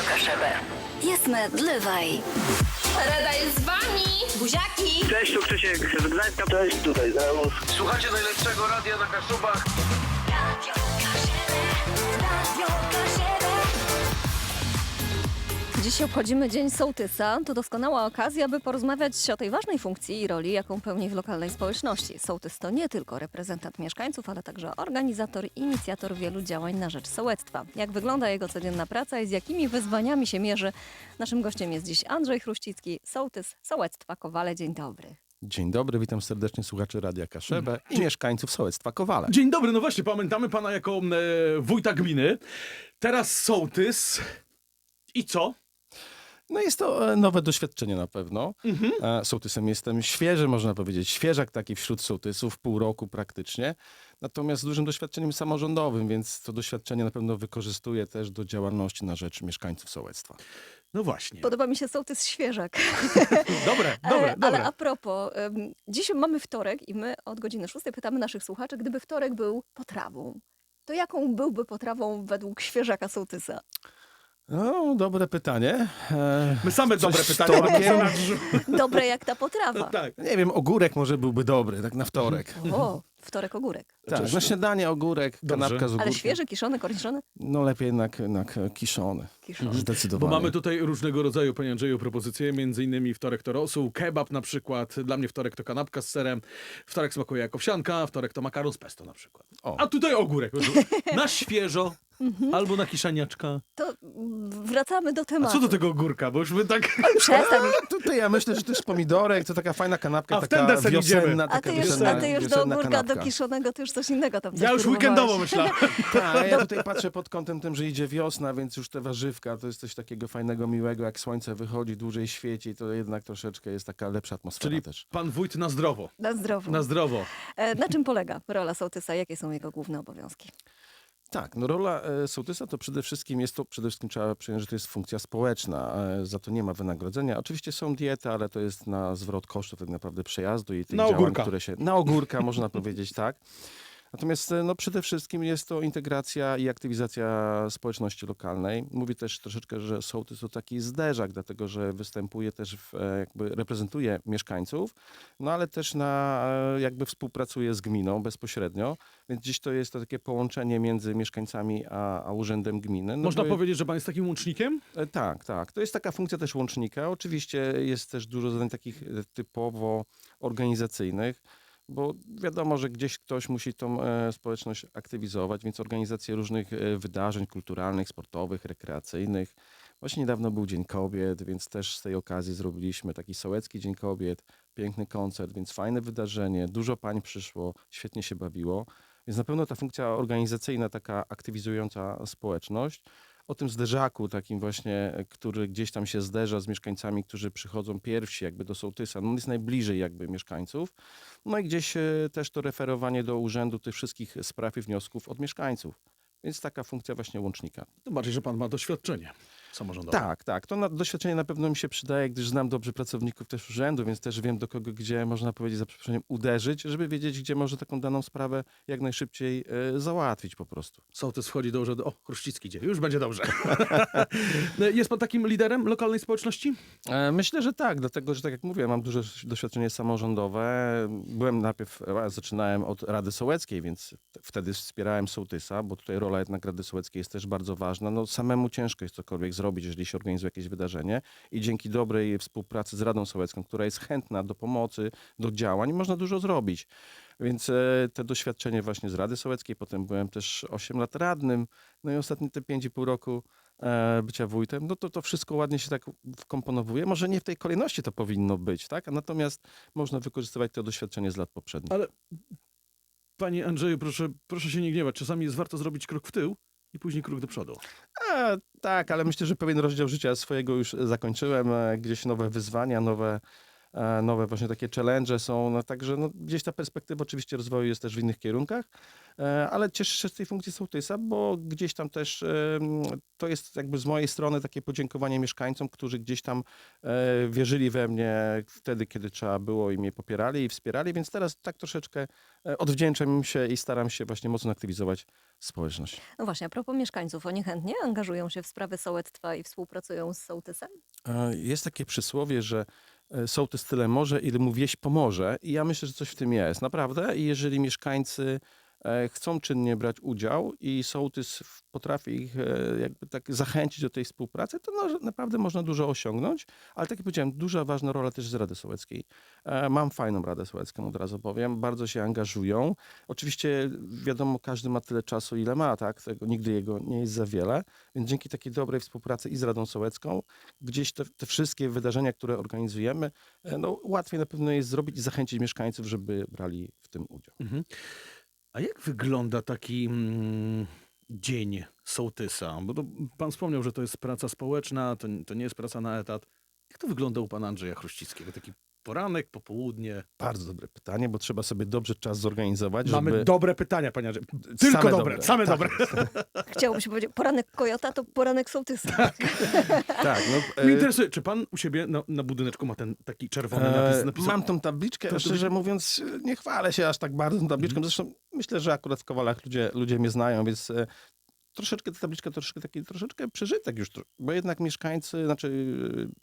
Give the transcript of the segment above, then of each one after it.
Radio Kaszebę. Jasne, dlewaj. Rada jest z wami! Buziaki! Cześć, tu Krzysiek z Gdańska. Cześć, tutaj Zeus. Słuchacie najlepszego radia na Kaszubach. Dziś obchodzimy Dzień Sołtysa. To doskonała okazja, by porozmawiać o tej ważnej funkcji i roli, jaką pełni w lokalnej społeczności. Sołtys to nie tylko reprezentant mieszkańców, ale także organizator i inicjator wielu działań na rzecz sołectwa. Jak wygląda jego codzienna praca i z jakimi wyzwaniami się mierzy? Naszym gościem jest dziś Andrzej Chruścicki, sołtys sołectwa Kowale. Dzień dobry. Dzień dobry, witam serdecznie słuchaczy Radia Kaszebę i mieszkańców sołectwa Kowale. Dzień dobry, no właśnie, pamiętamy pana jako e, wójta gminy. Teraz sołtys. I co? No jest to e, nowe doświadczenie na pewno. Mhm. E, Sołtysem jestem świeży, można powiedzieć, świeżak taki wśród sołtysów, pół roku praktycznie. Natomiast z dużym doświadczeniem samorządowym, więc to doświadczenie na pewno wykorzystuję też do działalności na rzecz mieszkańców sołectwa. No właśnie. Podoba mi się sołtys świeżak. Dobre, E, dobre, Ale dobre. a propos, dziś mamy wtorek i my od godziny 6 pytamy naszych słuchaczy, gdyby wtorek był potrawą, to jaką byłby potrawą według świeżaka sołtysa? No, dobre pytanie. E, My same coś dobre z pytania mamy. Dobre jak ta potrawa. Tak. Nie wiem, ogórek może byłby dobry, tak na wtorek. O, wtorek ogórek. Tak, na śniadanie ogórek, Dobrze. kanapka z ogórkiem. Ale świeży, kiszony, korniszony? No lepiej jednak, jednak e, kiszony. Kiszony. Bo Zdecydowanie. mamy tutaj różnego rodzaju, panie Andrzeju, propozycje. Między innymi wtorek to rosół, kebab na przykład. Dla mnie wtorek to kanapka z serem. Wtorek smakuje jak owsianka, wtorek to makaron z pesto na przykład. O. A tutaj ogórek. Na świeżo. Mhm. Albo na kiszeniaczka. To wracamy do A tematu. co do tego ogórka? Bo już my tak... Przestań. Tutaj ja myślę, że też pomidorek to taka fajna kanapka, A w taka ten deser idziemy. wiosenna, A taka ty już, wiosenna, a ty już do wiosenna ogórka, kanapka. Do kiszonego, ty już coś innego tam Ja już weekendowo myślałem. Tak, ja tutaj patrzę pod kątem tym, że idzie wiosna, więc już te warzywka to jest coś takiego fajnego, miłego, jak słońce wychodzi, dłużej świeci, to jednak troszeczkę jest taka lepsza atmosfera Czyli też. pan wójt na zdrowo. Na zdrowo. Na zdrowo. E, Na czym polega rola sołtysa? Jakie są jego główne obowiązki? Tak, no rola e, sołtysa to przede wszystkim jest to, przede wszystkim trzeba przyjąć, że to jest funkcja społeczna, e, za to nie ma wynagrodzenia. Oczywiście są diety, ale to jest na zwrot kosztów tak naprawdę przejazdu i tych Na działań, ogórka. które się... Na ogórka, można powiedzieć, tak. Natomiast e, no, przede wszystkim jest to integracja i aktywizacja społeczności lokalnej. Mówię też troszeczkę, że sołtys to taki zderzak, dlatego że występuje też, w, e, jakby reprezentuje mieszkańców, no ale też na, e, jakby współpracuje z gminą bezpośrednio, więc dziś to jest to takie połączenie między mieszkańcami a, a urzędem gminy. No Można bo- powiedzieć, że pan jest takim łącznikiem? Tak, tak. To jest taka funkcja też łącznika. Oczywiście jest też dużo zadań takich typowo organizacyjnych, bo wiadomo, że gdzieś ktoś musi tą e, społeczność aktywizować, więc organizacje różnych e, wydarzeń kulturalnych, sportowych, rekreacyjnych. Właśnie niedawno był Dzień Kobiet, więc też z tej okazji zrobiliśmy taki Sołecki Dzień Kobiet, piękny koncert, więc fajne wydarzenie, dużo pań przyszło, świetnie się bawiło. Więc na pewno ta funkcja organizacyjna, taka aktywizująca społeczność, o tym zderzaku takim właśnie, e, który gdzieś tam się zderza z mieszkańcami, którzy przychodzą pierwsi jakby do sołtysa, no on jest najbliżej jakby mieszkańców. No i gdzieś e, też to referowanie do urzędu tych wszystkich spraw i wniosków od mieszkańców. Więc taka funkcja właśnie łącznika. Tym bardziej, że pan ma doświadczenie samorządowe. Tak, tak. To na, doświadczenie na pewno mi się przydaje, gdyż znam dobrze pracowników też urzędu, więc też wiem do kogo, gdzie można powiedzieć za przeproszeniem uderzyć, żeby wiedzieć, gdzie może taką daną sprawę jak najszybciej e, załatwić po prostu. Sołtys wchodzi do urzędu. O, Chruścicki idzie. Już będzie dobrze. jest pan takim liderem lokalnej społeczności? E, Myślę, że tak, dlatego że tak jak mówię, mam duże doświadczenie samorządowe. Byłem najpierw, zaczynałem od Rady Sołeckiej, więc wtedy wspierałem sołtysa, bo tutaj rola jednak Rady Sołeckiej jest też bardzo ważna. No samemu ciężko jest cokolwiek zrobić, jeżeli się organizuje jakieś wydarzenie i dzięki dobrej współpracy z Radą Sołecką, która jest chętna do pomocy, do działań, można dużo zrobić. Więc e, te doświadczenie właśnie z Rady Sołeckiej, potem byłem też 8 lat radnym, no i ostatnie te 5,5 roku e, bycia wójtem, no to to wszystko ładnie się tak wkomponowuje. Może nie w tej kolejności to powinno być, tak? Natomiast można wykorzystywać to doświadczenie z lat poprzednich. Ale panie Andrzeju, proszę, proszę się nie gniewać. Czasami jest warto zrobić krok w tył i później krok do przodu. A, tak, ale myślę, że pewien rozdział życia swojego już zakończyłem. E, Gdzieś nowe wyzwania, nowe nowe właśnie takie challenge są, no, także no, gdzieś ta perspektywa oczywiście rozwoju jest też w innych kierunkach, e, ale cieszę się z tej funkcji sołtysa, bo gdzieś tam też e, to jest jakby z mojej strony takie podziękowanie mieszkańcom, którzy gdzieś tam e, wierzyli we mnie wtedy, kiedy trzeba było i mnie popierali i wspierali, więc teraz tak troszeczkę e, odwdzięczam im się i staram się właśnie mocno aktywizować społeczność. No właśnie, a propos mieszkańców, oni chętnie angażują się w sprawy sołectwa i współpracują z sołtysem? E, Jest takie przysłowie, że e, sołtys tyle może, ile mu wieś pomoże i ja myślę, że coś w tym jest, naprawdę. I jeżeli mieszkańcy e, chcą czynnie brać udział i sołtys potrafi ich e, jakby tak zachęcić do tej współpracy, to no, naprawdę można dużo osiągnąć. Ale tak jak powiedziałem, duża ważna rola też z Rady Sołeckiej. E, Mam fajną Radę Sołecką, od razu powiem. Bardzo się angażują. Oczywiście wiadomo, każdy ma tyle czasu, ile ma, tak? Tego, nigdy jego nie jest za wiele. Więc dzięki takiej dobrej współpracy i z Radą Sołecką, gdzieś te, te wszystkie wydarzenia, które organizujemy, e, no, łatwiej na pewno jest zrobić i zachęcić mieszkańców, żeby brali w tym udział. Mhm. A jak wygląda taki mm, dzień sołtysa? Bo to pan wspomniał, że to jest praca społeczna, to, to nie jest praca na etat. Jak to wygląda u pana Andrzeja Chruścickiego? Taki poranek, popołudnie? Bardzo dobre pytanie, bo trzeba sobie dobrze czas zorganizować, Mamy żeby... dobre pytania, panie. Tylko Same dobre, dobre. same Tak dobre. Chciałoby się powiedzieć, poranek kojota to poranek sołtysa. Tak, no, Mnie e, interesuje, czy pan u siebie na, na budyneczku ma ten taki czerwony E, napis? napis Mam tą tabliczkę, To- to szczerze byś- mówiąc, nie chwalę się aż tak bardzo tą tabliczką. Zresztą myślę, że akurat w Kowalach ludzie, ludzie mnie znają, więc e, troszeczkę ta tabliczka, troszeczkę taki troszeczkę przeżytek już, bo jednak mieszkańcy, znaczy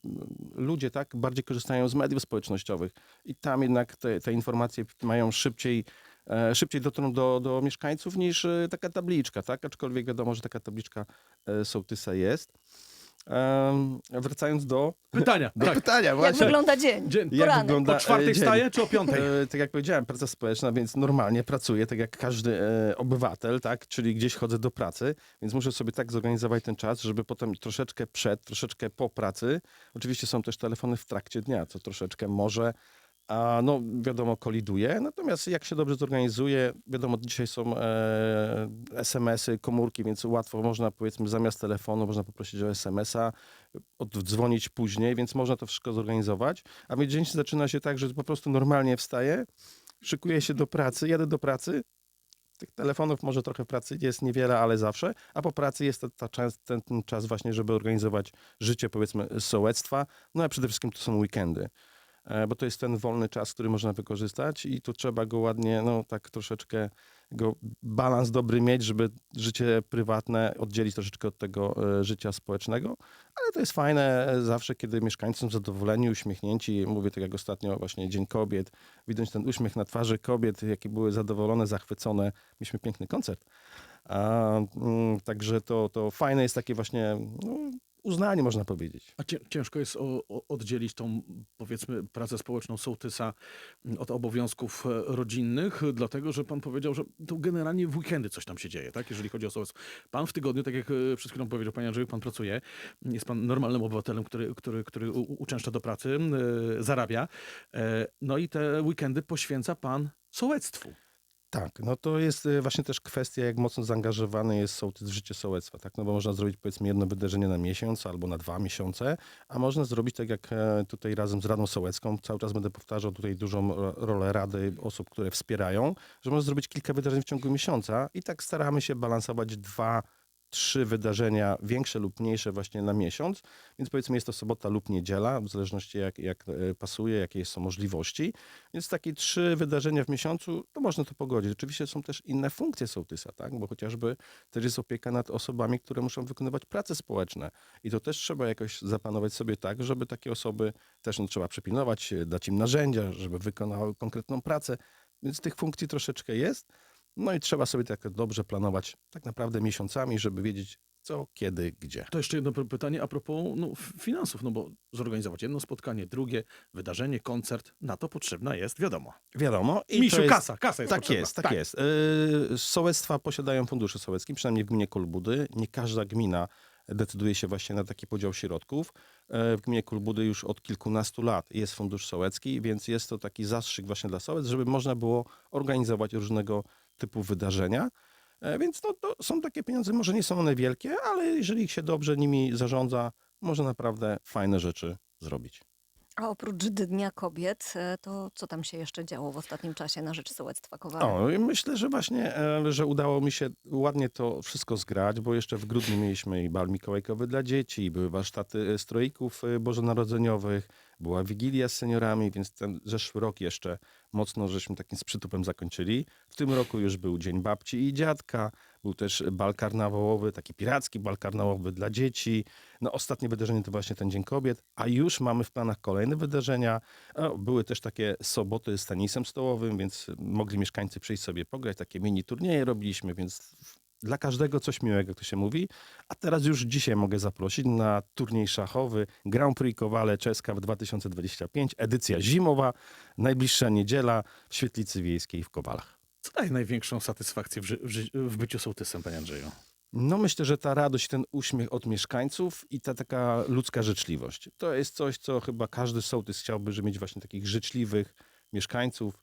e, ludzie tak bardziej korzystają z mediów społecznościowych i tam jednak te, te informacje mają szybciej e, szybciej dotrą do, do mieszkańców niż e, taka tabliczka, tak? Aczkolwiek wiadomo, że taka tabliczka e, sołtysa jest. Em, wracając do, Pytania, do tak. pytania Jak właśnie. wygląda dzień? Dzień. Jak Poranek. wygląda O czwartej e, dzień? wstaje czy o piątej? E, tak jak powiedziałem, praca społeczna, więc normalnie pracuję, tak jak każdy e, obywatel, tak? Czyli gdzieś chodzę do pracy, więc muszę sobie tak zorganizować ten czas, żeby potem troszeczkę przed, troszeczkę po pracy. Oczywiście są też telefony w trakcie dnia, co troszeczkę może, a no wiadomo, koliduje. Natomiast jak się dobrze zorganizuje, wiadomo, dzisiaj są e, SMS-y, komórki, więc łatwo można, powiedzmy, zamiast telefonu można poprosić o SMS-a, oddzwonić później, więc można to wszystko zorganizować. A więc dzień zaczyna się tak, że po prostu normalnie wstaję, szykuję się do pracy, jadę do pracy. Tych telefonów może trochę w pracy jest niewiele, ale zawsze. A po pracy jest ta, ta czas, ten, ten czas właśnie, żeby organizować życie, powiedzmy, sołectwa. No a przede wszystkim to są weekendy. E, Bo to jest ten wolny czas, który można wykorzystać i tu trzeba go ładnie, no tak troszeczkę go balans dobry mieć, żeby życie prywatne oddzielić troszeczkę od tego e, życia społecznego. Ale to jest fajne e, zawsze, kiedy mieszkańcy są zadowoleni, uśmiechnięci. Mówię tak jak ostatnio właśnie Dzień Kobiet. Widać ten uśmiech na twarzy kobiet, jakie były zadowolone, zachwycone. Mieliśmy piękny koncert. A, mm, także to, to fajne jest takie właśnie no, uznanie, można powiedzieć. A cię- ciężko jest oddzielić tą, powiedzmy, pracę społeczną sołtysa mm, od obowiązków e, rodzinnych, dlatego że pan powiedział, że to generalnie w weekendy coś tam się dzieje, tak? Jeżeli chodzi o sołectwo. Pan w tygodniu, tak jak e, przed chwilą powiedział panie Andrzeju, pan pracuje, jest pan normalnym obywatelem, który, który, który uczęszcza do pracy, e, zarabia, no i te weekendy poświęca pan sołectwu. Tak, no to jest y, właśnie też kwestia, jak mocno zaangażowany jest sołtys w życie sołectwa, tak? No bo można zrobić powiedzmy jedno wydarzenie na miesiąc albo na dwa miesiące, a można zrobić tak jak e, tutaj razem z Radą Sołecką, cały czas będę powtarzał tutaj dużą ro- rolę Rady, osób, które wspierają, że można zrobić kilka wydarzeń w ciągu miesiąca i tak staramy się balansować dwa, trzy wydarzenia, większe lub mniejsze właśnie na miesiąc, więc powiedzmy jest to sobota lub niedziela, w zależności jak, jak e, pasuje, jakie są możliwości. Więc takie trzy wydarzenia w miesiącu, to można to pogodzić. Oczywiście są też inne funkcje sołtysa, tak? bo chociażby też jest opieka nad osobami, które muszą wykonywać prace społeczne. I to też trzeba jakoś zaplanować sobie tak, żeby takie osoby też no, trzeba przepilnować, dać im narzędzia, żeby wykonały konkretną pracę. Więc tych funkcji troszeczkę jest. No i trzeba sobie tak dobrze planować tak naprawdę miesiącami, żeby wiedzieć co, kiedy, gdzie. To jeszcze jedno py- pytanie a propos no, finansów, no bo zorganizować jedno spotkanie, drugie wydarzenie, koncert, na to potrzebna jest, wiadomo. Wiadomo. I Misiu, jest, kasa, kasa jest tak potrzebna. jest, tak, jest. Yy, sołectwa posiadają fundusze sołeckie, przynajmniej w gminie Kolbudy. Nie każda gmina decyduje się właśnie na taki podział środków. E, W gminie Kolbudy już od kilkunastu lat jest fundusz sołecki, więc jest to taki zastrzyk właśnie dla sołec, żeby można było organizować różnego typu wydarzenia. E, Więc no, to są takie pieniądze, może nie są one wielkie, ale jeżeli się dobrze nimi zarządza, można naprawdę fajne rzeczy zrobić. A oprócz Dnia Kobiet, e, to co tam się jeszcze działo w ostatnim czasie na rzecz sołectwa Kowale? O, i myślę, że właśnie, e, że udało mi się ładnie to wszystko zgrać, bo jeszcze w grudniu mieliśmy i bal mikołajkowy dla dzieci, i były warsztaty stroików e, bożonarodzeniowych, była wigilia z seniorami, więc ten zeszły rok jeszcze mocno żeśmy takim z przytupem zakończyli. W tym roku już był Dzień Babci i Dziadka, był też bal karnawałowy, taki piracki bal karnawałowy dla dzieci. No ostatnie wydarzenie to właśnie ten Dzień Kobiet, a już mamy w planach kolejne wydarzenia. O, były też takie soboty z tenisem stołowym, więc mogli mieszkańcy przyjść sobie pograć, takie mini turnieje robiliśmy, więc dla każdego coś miłego, jak to się mówi. A teraz już dzisiaj mogę zaprosić na turniej szachowy Grand Prix Kowale Czeska w 2025, edycja zimowa, najbliższa niedziela w Świetlicy Wiejskiej w Kowalach. Co daje największą satysfakcję w, w, w byciu sołtysem, panie Andrzeju? No myślę, że ta radość, ten uśmiech od mieszkańców i ta taka ludzka życzliwość. To jest coś, co chyba każdy sołtys chciałby, żeby mieć właśnie takich życzliwych mieszkańców.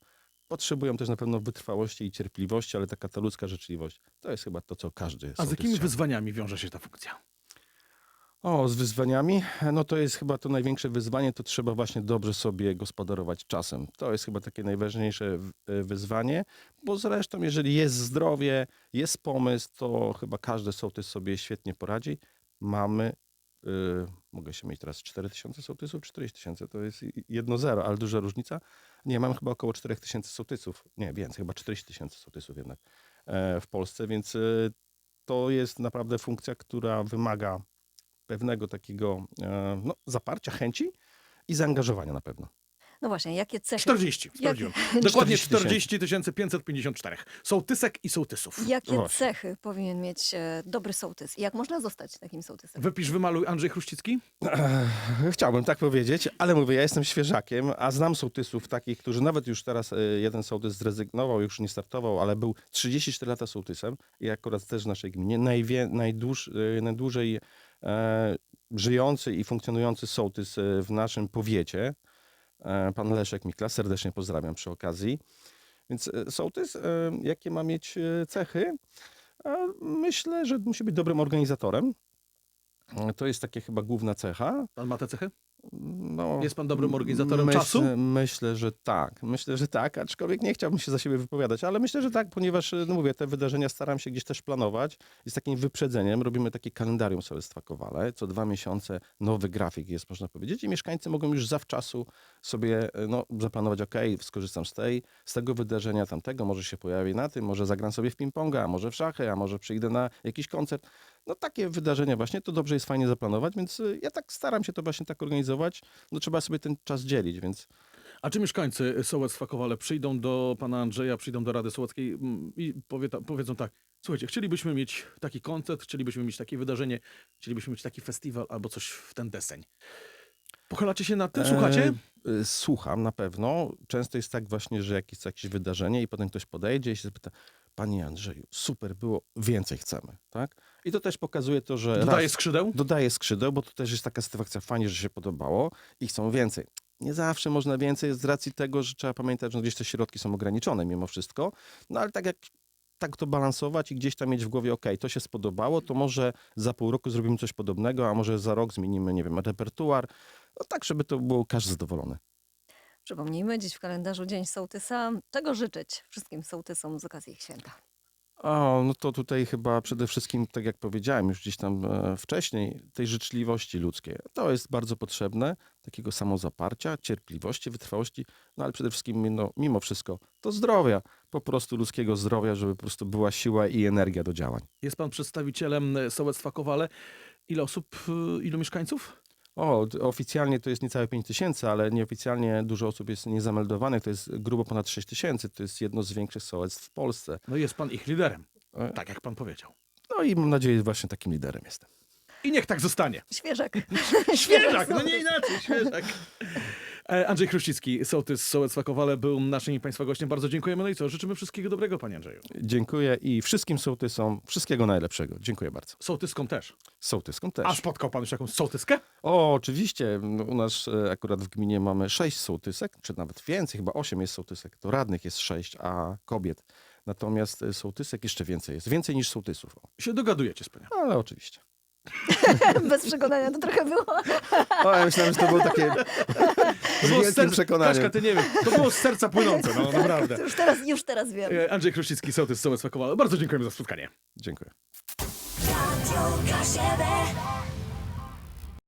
Potrzebują też na pewno wytrwałości i cierpliwości, ale taka ta ludzka życzliwość, to jest chyba to, co każdy A z jakimi wyzwaniami wiąże się ta funkcja? O, z wyzwaniami? No to jest chyba to największe wyzwanie, to trzeba właśnie dobrze sobie gospodarować czasem. To jest chyba takie najważniejsze e, wyzwanie, bo zresztą jeżeli jest zdrowie, jest pomysł, to chyba każdy sołtys sobie świetnie poradzi. Mamy, y, mogę się mieć teraz 4000 sołtysów, 4000, to jest jedno zero, ale duża różnica. Nie, mam chyba około 4000 sołtysów, nie, więcej, chyba 40 tysięcy sołtysów jednak e, w Polsce, więc y, to jest naprawdę funkcja, która wymaga pewnego takiego e, no, zaparcia, chęci i zaangażowania na pewno. No właśnie, jakie cechy... 40, Jak- sprawdziłem. Dokładnie 40 40 554. Sołtysek i sołtysów. Jakie Właśnie. cechy powinien mieć e, dobry sołtys? I jak można zostać takim sołtysem? Wypisz, wymaluj Andrzej Chruścicki? Chciałbym tak powiedzieć, ale mówię, ja jestem świeżakiem, a znam sołtysów takich, którzy nawet już teraz e, jeden sołtys zrezygnował, już nie startował, ale był 34 lata sołtysem i akurat też w naszej gminie najwie, najdłuż, e, najdłużej e, żyjący i funkcjonujący sołtys w naszym powiecie, pan Leszek Mikla, serdecznie pozdrawiam przy okazji. Więc e, sołtys, e, jakie ma mieć e, cechy? Myślę, że musi być dobrym organizatorem. E, To jest takie chyba główna cecha. Pan ma tę cechę? No, Jest pan dobrym organizatorem myślę, czasu? Myślę, że tak. Myślę, że tak, aczkolwiek nie chciałbym się za siebie wypowiadać, ale myślę, że tak, ponieważ, no mówię, te wydarzenia staram się gdzieś też planować i z takim wyprzedzeniem robimy takie kalendarium Sołectwa Kowale. Co dwa miesiące nowy grafik jest, można powiedzieć, i mieszkańcy mogą już zawczasu sobie no, zaplanować, ok, skorzystam z tej, z tego wydarzenia, tamtego, może się pojawi na tym, może zagram sobie w ping-ponga, a może w szachy, a może przyjdę na jakiś koncert. No takie wydarzenia właśnie, to dobrze jest fajnie zaplanować, więc y, ja tak staram się to właśnie tak organizować. No trzeba sobie ten czas dzielić, więc A czy mieszkańcy Sołectwa Kowale przyjdą do pana Andrzeja, przyjdą do Rady Sołeckiej mm, i powie, ta, powiedzą tak, słuchajcie, chcielibyśmy mieć taki koncert, chcielibyśmy mieć takie wydarzenie, chcielibyśmy mieć taki festiwal albo coś w ten deseń. Pochylacie się nad tym, słuchacie? E, y, Słucham na pewno. Często jest tak właśnie, że jakieś, jakieś wydarzenie i potem ktoś podejdzie i się zapyta, panie Andrzeju, super było, więcej chcemy, tak? I to też pokazuje to, że Dodaje raz, skrzydeł? dodaje skrzydeł, bo to też jest taka satysfakcja, fajnie, że się podobało i chcą więcej. Nie zawsze można więcej z racji tego, że trzeba pamiętać, że gdzieś te środki są ograniczone mimo wszystko, no ale tak jak tak to balansować i gdzieś tam mieć w głowie, ok, to się spodobało, to może za pół roku zrobimy coś podobnego, a może za rok zmienimy, nie wiem, repertuar, no tak, żeby to był każdy zadowolony. Przypomnijmy, dziś w kalendarzu Dzień Sołtysa. Czego życzyć wszystkim sołtysom z okazji ich święta? O, no to tutaj chyba przede wszystkim, tak jak powiedziałem już gdzieś tam e, wcześniej, tej życzliwości ludzkiej. To jest bardzo potrzebne, takiego samozaparcia, cierpliwości, wytrwałości, no ale przede wszystkim, no, mimo wszystko, to zdrowia, po prostu ludzkiego zdrowia, żeby po prostu była siła i energia do działań. Jest pan przedstawicielem Sołectwa Kowale. Ile osób, e, ilu mieszkańców? O, oficjalnie to jest niecałe 5 tysięcy, ale nieoficjalnie dużo osób jest niezameldowanych, to jest grubo ponad 6 tysięcy, to jest jedno z większych sołectw w Polsce. No jest pan ich liderem, E, tak jak pan powiedział. No i mam nadzieję, że właśnie takim liderem jestem. I niech tak zostanie. Świeżak. Świeżak, no nie inaczej, świeżak. E, Andrzej Chruścicki, sołtys z Sołectwa Kowale, był naszym i państwa gościem. Bardzo dziękujemy. No i co, życzymy wszystkiego dobrego, panie Andrzeju. Dziękuję i wszystkim sołtysom wszystkiego najlepszego. Dziękuję bardzo. Sołtyskom też. Sołtyskom też. A spotkał pan już jakąś sołtyskę? O, oczywiście. U nas e, akurat w gminie mamy sześć sołtysek, czy nawet więcej, chyba osiem jest sołtysek. To radnych jest sześć, a kobiet. Natomiast e, sołtysek jeszcze więcej jest. Więcej niż sołtysów. Się dogadujecie z panią. ale oczywiście. Bez przekonania to trochę było. O, ja myślałem, że to było takie To z było z wielkim serca, przekonaniem. Kaszka, ty nie wiem, to było z serca płynące, no naprawdę. Już teraz, już teraz wiem. E, Andrzej Krusicki, sołtys Sołectwa Kowale. Bardzo dziękujemy za spotkanie. Dziękuję.